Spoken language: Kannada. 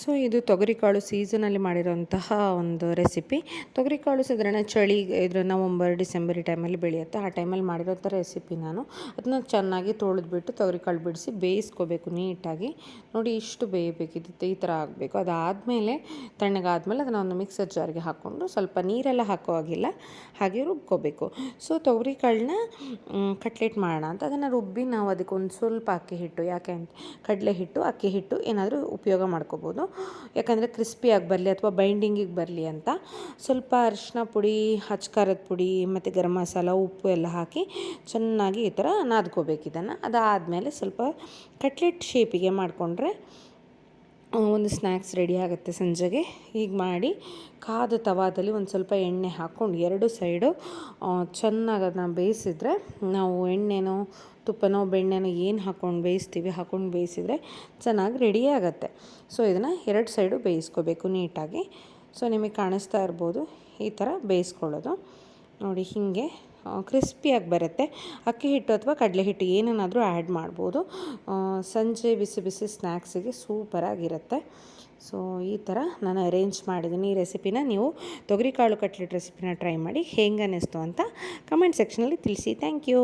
ಸೊ ಇದು ತೊಗರಿಕಾಳು ಸೀಸನಲ್ಲಿ ಮಾಡಿರೋಂತಹ ಒಂದು ರೆಸಿಪಿ. ತೊಗರಿಕಾಳು ಸಾಧಾರಣ ಚಳಿ ಇದ್ರ ನವಂಬರ್, ಡಿಸೆಂಬರ್ ಈ ಟೈಮಲ್ಲಿ ಬೆಳೆಯುತ್ತೆ. ಆ ಟೈಮಲ್ಲಿ ಮಾಡಿರೋಂಥ ರೆಸಿಪಿ ನಾನು. ಅದನ್ನ ಚೆನ್ನಾಗಿ ತೊಳೆದ್ಬಿಟ್ಟು ತೊಗರಿಕಾಳು ಬಿಡಿಸಿ ಬೇಯಿಸ್ಕೋಬೇಕು ನೀಟಾಗಿ. ನೋಡಿ ಇಷ್ಟು ಬೇಯಬೇಕಿದ್ದು ಈ ಥರ ಆಗಬೇಕು. ಅದಾದಮೇಲೆ ತಣ್ಣಗಾದಮೇಲೆ ಅದನ್ನು ಒಂದು ಮಿಕ್ಸರ್ ಜಾರಿಗೆ ಹಾಕ್ಕೊಂಡು ಸ್ವಲ್ಪ ನೀರೆಲ್ಲ ಹಾಕೋ ಹಾಗಿಲ್ಲ, ಹಾಗೆ ರುಬ್ಕೋಬೇಕು. ಸೊ ತೊಗರಿಕಾಳನ್ನ ಕಟ್ಲೆಟ್ ಮಾಡೋಣ ಅಂತ. ಅದನ್ನು ರುಬ್ಬಿ ನಾವು ಅದಕ್ಕೆ ಒಂದು ಸ್ವಲ್ಪ ಅಕ್ಕಿ ಹಿಟ್ಟು, ಯಾಕೆ ಅಂತ, ಕಡಲೆ ಹಿಟ್ಟು, ಅಕ್ಕಿ ಹಿಟ್ಟು ಏನಾದರೂ ಉಪಯೋಗ ಮಾಡ್ಕೋಬೋದು. ಯಾಕಂದರೆ ಕ್ರಿಸ್ಪಿಯಾಗಿ ಬರಲಿ ಅಥವಾ ಬೈಂಡಿಂಗಿಗೆ ಬರಲಿ ಅಂತ ಸ್ವಲ್ಪ ಅರಿಶಿನ ಪುಡಿ ಹಚ್ಕಾರದ ಪುಡಿ, ಮತ್ತು ಗರಂ ಮಸಾಲ, ಉಪ್ಪು ಎಲ್ಲ ಹಾಕಿ ಚೆನ್ನಾಗಿ ಈ ಥರ ನಾದ್ಕೋಬೇಕು ಇದನ್ನು. ಅದಾದಮೇಲೆ ಸ್ವಲ್ಪ ಕಟ್ಲೆಟ್ ಶೇಪಿಗೆ ಮಾಡಿಕೊಂಡ್ರೆ ಒಂದು ಸ್ನ್ಯಾಕ್ಸ್ ರೆಡಿ ಆಗುತ್ತೆ ಸಂಜೆಗೆ. ಹೀಗೆ ಮಾಡಿ ಕಾದ ತವಾದಲ್ಲಿ ಒಂದು ಸ್ವಲ್ಪ ಎಣ್ಣೆ ಹಾಕ್ಕೊಂಡು ಎರಡು ಸೈಡು ಚೆನ್ನಾಗಿ ಅದನ್ನ ಬೇಯಿಸಿದ್ರೆ ನಾವು ಎಣ್ಣೆನೋ, ತುಪ್ಪನೋ, ಬೆಣ್ಣೆನೋ ಏನು ಹಾಕ್ಕೊಂಡು ಬೇಯಿಸ್ತೀವಿ ಹಾಕ್ಕೊಂಡು ಬೇಯಿಸಿದ್ರೆ ಚೆನ್ನಾಗಿ ರೆಡಿ ಆಗುತ್ತೆ. ಸೊ ಇದನ್ನು ಎರಡು ಸೈಡು ಬೇಯಿಸ್ಕೋಬೇಕು ನೀಟಾಗಿ. ಸೊ ನಿಮಗೆ ಕಾಣಿಸ್ತಾ ಇರ್ಬೋದು ಈ ಥರ ಬೇಯಿಸ್ಕೊಳ್ಳೋದು. ನೋಡಿ ಹೀಗೆ ಕ್ರಿಸ್ಪಿಯಾಗಿ ಬರುತ್ತೆ. ಅಕ್ಕಿ ಹಿಟ್ಟು ಅಥವಾ ಕಡಲೆ ಹಿಟ್ಟು ಏನನ್ನಾದರೂ ಆ್ಯಡ್ ಮಾಡ್ಬೋದು. ಸಂಜೆ ಬಿಸಿ ಬಿಸಿ ಸ್ನ್ಯಾಕ್ಸಿಗೆ ಸೂಪರಾಗಿರುತ್ತೆ ಸೊ ಈ ಥರ ನಾನು ಅರೇಂಜ್ ಮಾಡಿದ್ದೀನಿ ಈ ರೆಸಿಪಿನ ನೀವು ತೊಗರಿಕಾಳು ಕಟ್ಲೆಟ್ ರೆಸಿಪಿನ ಟ್ರೈ ಮಾಡಿ ಹೇಗೆ ಅನ್ನಿಸ್ತು ಅಂತ ಕಮೆಂಟ್ ಸೆಕ್ಷನಲ್ಲಿ ತಿಳಿಸಿ. Thank you